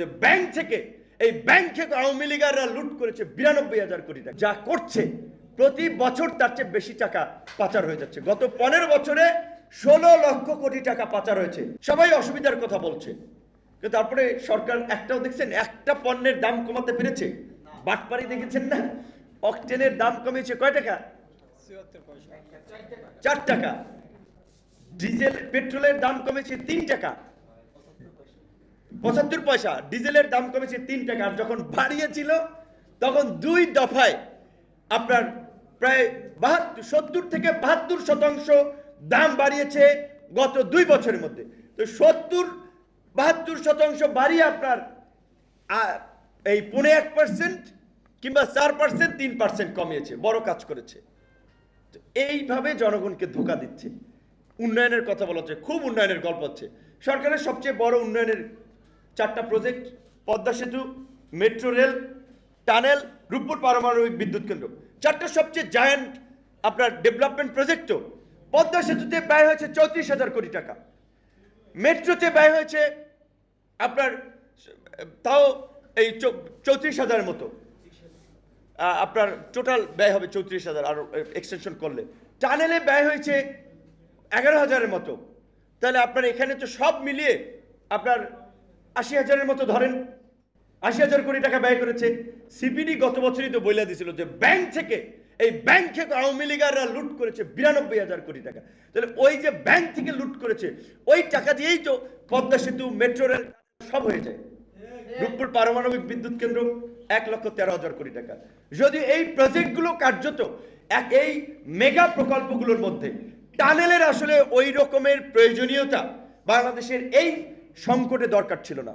যে ব্যাংক থেকে, এই ব্যাংক থেকে আওয়ামী লীগাররা লুট করেছে বিরানব্বই হাজার কোটি টাকা। যা করছে, প্রতি বছর তার চেয়ে বেশি টাকা পাচার হয়ে যাচ্ছে। গত পনেরো বছরে ষোলো লক্ষ কোটি টাকা পাচার হয়েছে। সবাই অসুবিধার কথা বলছে। তারপরে সরকার একটাও দেখছেন, একটা পণ্যের দাম কমাতে পেরেছে। বাটপারি দেখেছেন না? অকটেনের দাম কমেছে কয় টাকা? চার টাকা। ডিজেল, পেট্রোলের দাম কমেছে তিন টাকা। পঁচাত্তর পয়সা, ডিজেলের দাম কমেছে তিন টাকা। আর যখন বাড়িয়েছিল, তখন দুই দফায় আপনার প্রায় বাহাত্তর, সত্তর থেকে বাহাত্তর শতাংশ দাম বাড়িয়েছে গত দুই বছরের মধ্যে। তো সত্তর, বাহাত্তর শতাংশ বাড়িয়ে আপনার এই পনেরো এক পার্সেন্ট কিংবা চার পার্সেন্ট, তিন পার্সেন্ট কমিয়েছে, বড় কাজ করেছে। তো এইভাবে জনগণকে ধোকা দিচ্ছে। উন্নয়নের কথা বলা হচ্ছে, খুব উন্নয়নের গল্প হচ্ছে। সরকারের সবচেয়ে বড় উন্নয়নের চারটা প্রজেক্ট পদ্মা সেতু মেট্রো রেল টানেল রূপপুর পারমাণবিক বিদ্যুৎ কেন্দ্র। চারটা সবচেয়ে জায়ান্ট আপনার ডেভেলপমেন্ট প্রজেক্টও পদ্মা সেতুতে ব্যয় হয়েছে চৌত্রিশ হাজার কোটি টাকা। মেট্রোতে ব্যয় হয়েছে আপনার, তাও এই চৌত্রিশ হাজারের মতো। আপনার টোটাল ব্যয় হবে চৌত্রিশ হাজার, আর এক্সটেনশন করলে। টানেলে ব্যয় হয়েছে এগারো হাজারের মতো। তাহলে আপনার এখানে তো সব মিলিয়ে আপনার আশি হাজারের মতো ধরেন, আশি হাজার কোটি টাকা ব্যয় করেছে। সিপিডি গত বছরই তো বলে দিয়েছিল যে ব্যাংক থেকে, এই ব্যাংক থেকে আওয়ামী লীগাররা লুট করেছে বিরানব্বই হাজার কোটি টাকা। তাহলে ওই যে ব্যাংক থেকে লুট করেছে, ওই টাকা দিয়েই তো পদ্মা সেতু, মেট্রো রেল, সব হয়ে যায়। রূপপুর পারমাণবিক বিদ্যুৎ কেন্দ্র, এক লক্ষ তেরো হাজার কোটি টাকা। যদি এই প্রজেক্টগুলো কার্যত এক এই মেগা প্রকল্পগুলোর মধ্যে, টানেলের আসলে ওই রকমের প্রয়োজনীয়তা বাংলাদেশের এই সংকটে দরকার ছিল না।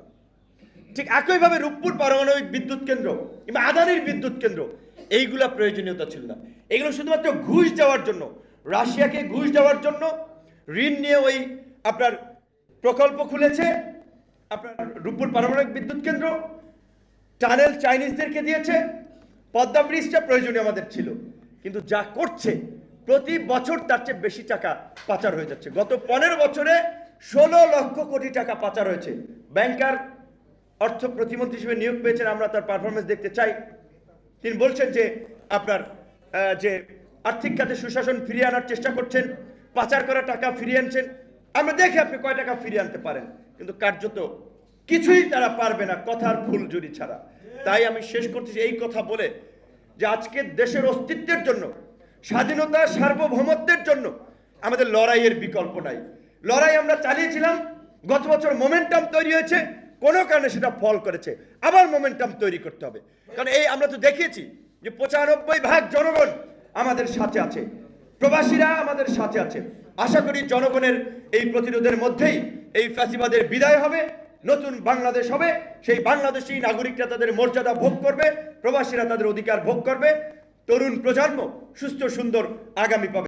ঠিক একইভাবে রূপপুর পারমাণবিক বিদ্যুৎ কেন্দ্র কিংবা আদানির বিদ্যুৎ কেন্দ্র, এইগুলা প্রয়োজনীয়তা ছিল না। এগুলো শুধুমাত্র ঘুষ দেওয়ার জন্য, রাশিয়াকে ঘুষ দেওয়ার জন্য ঋণ নিয়ে ওই আপনার প্রকল্প খুলেছে, আপনার রূপপুর পারমাণবিক বিদ্যুৎ কেন্দ্র, টানেল চাইনিজদেরকে দিয়েছে, পদ্মা ব্রিজটা প্রয়োজনীয় আমাদের ছিল। কিন্তু যা করছে, প্রতি বছর তার চেয়ে বেশি টাকা পাচার হয়ে যাচ্ছে। গত পনেরো বছরে ষোলো লক্ষ কোটি টাকা পাচার হয়েছে। ব্যাংকার, অর্থ প্রতিমন্ত্রী হিসেবে নিয়োগ পেয়েছেন, আমরা তার পারফরমেন্স দেখতে চাই। তিনি বলছেন যে, আপনার যে আর্থিক খাতে সুশাসন ফিরিয়ে আনার চেষ্টা করছেন, পাচার করা টাকা ফিরিয়ে আনছেন, আমরা দেখি আপনি কয় টাকা ফিরিয়ে আনতে পারেন। কিন্তু কার্যত কিছুই তারা পারবে না, কথার ফুল জুড়ি ছাড়া। তাই আমি শেষ করতেছি এই কথা বলে যে আজকে দেশের অস্তিত্বের জন্য, স্বাধীনতা, সার্বভৌমত্বের জন্য আমাদের লড়াইয়ের বিকল্প নাই। লড়াই আমরা চালিয়েছিলাম, গত বছর মোমেন্টাম তৈরি হয়েছে, কোনো কারণে সেটা ফল করেছে। আবার মোমেন্টাম তৈরি করতে হবে। কারণ এই আমরা তো দেখিয়েছি যে পঁচানব্বই ভাগ জনগণ আমাদের সাথে আছে। প্রবাসীরা আমাদের সাথে আছে। আশা করি জনগণের এই প্রতিরোধের মধ্যেই এই ফ্যাসিবাদের বিদায় হবে, নতুন বাংলাদেশ হবে। সেই বাংলাদেশি নাগরিকরা তাদের মর্যাদা ভোগ করবে, প্রবাসীরা তাদের অধিকার ভোগ করবে। তরুণ প্রজন্ম সুস্থ, সুন্দর আগামী পাবে।